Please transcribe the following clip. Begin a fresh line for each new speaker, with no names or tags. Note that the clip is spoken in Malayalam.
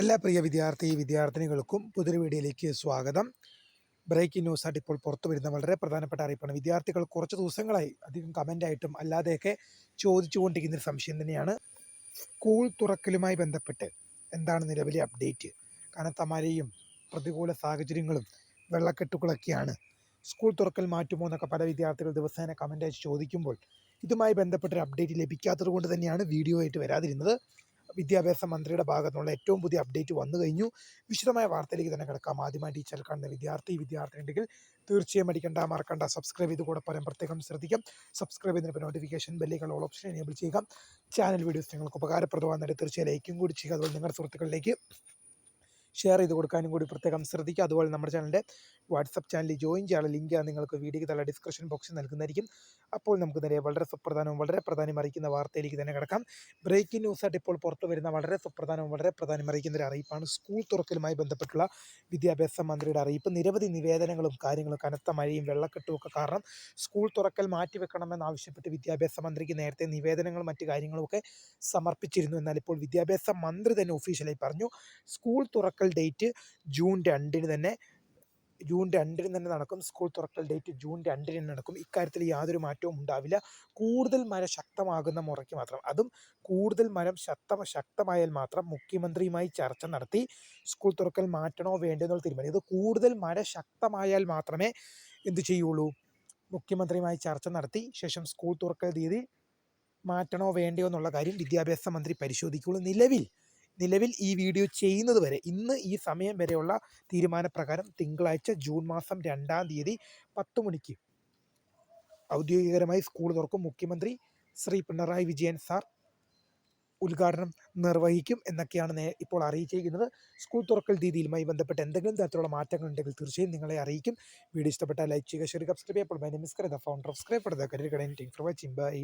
എല്ലാ പ്രിയ വിദ്യാർത്ഥി വിദ്യാർത്ഥിനികൾക്കും പുതിയൊരു വീഡിയോയിലേക്ക് സ്വാഗതം. ബ്രേക്കിംഗ് ന്യൂസ് ആയിട്ട് ഇപ്പോൾ പുറത്തു വരുന്ന വളരെ പ്രധാനപ്പെട്ട അറിയിപ്പാണ്. വിദ്യാർത്ഥികൾ കുറച്ച് ദിവസങ്ങളായി അധികം കമന്റായിട്ടും അല്ലാതെയൊക്കെ ചോദിച്ചുകൊണ്ടിരിക്കുന്ന ഒരു സംശയം തന്നെയാണ്. സ്കൂൾ തുറക്കലുമായി ബന്ധപ്പെട്ട് എന്താണ് നിലവിലെ അപ്ഡേറ്റ് കനത്ത മഴയും പ്രതികൂല സാഹചര്യങ്ങളും വെള്ളക്കെട്ടുകളൊക്കെയാണ്. സ്കൂൾ തുറക്കൽ മാറ്റുമോ എന്നൊക്കെ പല വിദ്യാർത്ഥികൾ ദിവസേന കമന്റ് അയച്ച് ചോദിക്കുമ്പോൾ ഇതുമായി ബന്ധപ്പെട്ടൊരു അപ്ഡേറ്റ് ലഭിക്കാത്തത് കൊണ്ട് തന്നെയാണ് വീഡിയോ ആയിട്ട് വരാതിരുന്നത്. വിദ്യാഭ്യാസ മന്ത്രിയുടെ ഭാഗത്തുനിന്നുള്ള ഏറ്റവും പുതിയ അപ്ഡേറ്റ് വന്നു കഴിഞ്ഞു. വിശദമായ വാർത്തയിലേക്ക് തന്നെ കിടക്കാം. ആദ്യമായി ടീച്ചർ കാണുന്ന വിദ്യാർത്ഥി വിദ്യാർത്ഥി ഉണ്ടെങ്കിൽ തീർച്ചയായും മടിക്കേണ്ട മറക്കണ്ട. സബ്സ്ക്രൈബ് ചെയ്ത് കൂടെ പറയാൻ പ്രത്യേകം ശ്രദ്ധിക്കാം. സബ്സ്ക്രൈബ് ചെയ്തതിന് നോട്ടിഫിക്കേഷൻ ബെല്ലുകൾ ഓൾ ഓപ്ഷൻ എനേബിൾ ചെയ്യുക. ചാനൽ വീഡിയോസ് നിങ്ങൾക്ക് ഉപകാരപ്രദമാകുന്നതിന് തീർച്ചയായും ലൈക്കും കൂടി ചെയ്യുക. അതുപോലെ നിങ്ങളുടെ സുഹൃത്തുക്കളിലേക്ക് ഷെയർ ചെയ്ത് കൊടുക്കാനും കൂടി പ്രത്യേകം ശ്രദ്ധിക്കുക. അതുപോലെ നമ്മുടെ ചാനലിന്റെ വാട്സപ്പ് ചാനലിൽ ജോയിൻ ചെയ്യാനുള്ള ലിങ്ക് നിങ്ങൾക്ക് വീഡിയോയ്ക്ക് തല ഡിസ്ക്രിപ്ഷൻ ബോക്സിൽ നൽകുന്നതായിരിക്കും. അപ്പോൾ നമുക്ക് നേരെ വളരെ സുപ്രധാനവും വളരെ പ്രധാനം അറിയിക്കുന്ന വാർത്തയിലേക്ക് തന്നെ കിടക്കാം. ബ്രേക്കിംഗ് ന്യൂസായിട്ട് ഇപ്പോൾ പുറത്തു വരുന്ന വളരെ സുപ്രധാനവും വളരെ പ്രധാനം അറിയിക്കുന്ന ഒരു അറിയിപ്പാണ്. സ്കൂൾ തുറക്കലുമായി ബന്ധപ്പെട്ടുള്ള വിദ്യാഭ്യാസ മന്ത്രിയുടെ അറിയിപ്പ്. നിരവധി നിവേദനങ്ങളും കാര്യങ്ങളും കനത്ത മഴയും വെള്ളക്കെട്ടുമൊക്കെ കാരണം സ്കൂൾ തുറക്കൽ മാറ്റിവെക്കണമെന്നാവശ്യപ്പെട്ട് വിദ്യാഭ്യാസ മന്ത്രിക്ക് നേരത്തെ നിവേദനങ്ങളും മറ്റു കാര്യങ്ങളുമൊക്കെ സമർപ്പിച്ചിരുന്നു. എന്നാൽ ഇപ്പോൾ വിദ്യാഭ്യാസ മന്ത്രി തന്നെ ഒഫീഷ്യലായി പറഞ്ഞു. സ്കൂൾ തുറക്കൽ ഡേറ്റ് ജൂൺ രണ്ടിന് തന്നെ ജൂൺ രണ്ടിന് തന്നെ നടക്കും. സ്കൂൾ തുറക്കൽ ഡേറ്റ് ജൂൺ രണ്ടിന് നടക്കും. ഇക്കാര്യത്തിൽ യാതൊരു മാറ്റവും ഉണ്ടാവില്ല. കൂടുതൽ മഴ ശക്തമാകുന്ന മുറയ്ക്ക് മാത്രം. അതും കൂടുതൽ മരം ശക്ത ശക്തമായാൽ മാത്രം മുഖ്യമന്ത്രിയുമായി ചർച്ച നടത്തി സ്കൂൾ തുറക്കൽ മാറ്റണോ വേണ്ടോ എന്നുള്ള തീരുമാനം. ഇത് കൂടുതൽ മഴ ശക്തമായാൽ മാത്രമേ എന്ത് ചെയ്യുള്ളൂ? മുഖ്യമന്ത്രിയുമായി ചർച്ച നടത്തി ശേഷം സ്കൂൾ തുറക്കൽ തീയതി മാറ്റണോ വേണ്ടയോ എന്നുള്ള കാര്യം വിദ്യാഭ്യാസ മന്ത്രി പരിശോധിക്കുകയുള്ളൂ നിലവിൽ നിലവിൽ ഈ വീഡിയോ ചെയ്യുന്നത് വരെ ഇന്ന് ഈ സമയം വരെയുള്ള തീരുമാനപ്രകാരം തിങ്കളാഴ്ച ജൂൺ മാസം രണ്ടാം തീയതി പത്ത് മണിക്ക് ഔദ്യോഗികരമായി സ്കൂൾ തുറക്കും. മുഖ്യമന്ത്രി ശ്രീ പിണറായി വിജയൻ സാർ ഉദ്ഘാടനം നിർവഹിക്കും എന്നൊക്കെയാണ് ഇപ്പോൾ അറിയിച്ചിരിക്കുന്നത്. സ്കൂൾ തുറക്കൽ രീതിയിലുമായി ബന്ധപ്പെട്ട് എന്തെങ്കിലും തരത്തിലുള്ള മാറ്റങ്ങൾ ഉണ്ടെങ്കിൽ തീർച്ചയായും നിങ്ങളെ അറിയിക്കും. വീഡിയോ ഇഷ്ടപ്പെട്ടാൽ ലൈക്ക് ചെയ്യുക share subscribe my name is കറിത founder of career for watching bye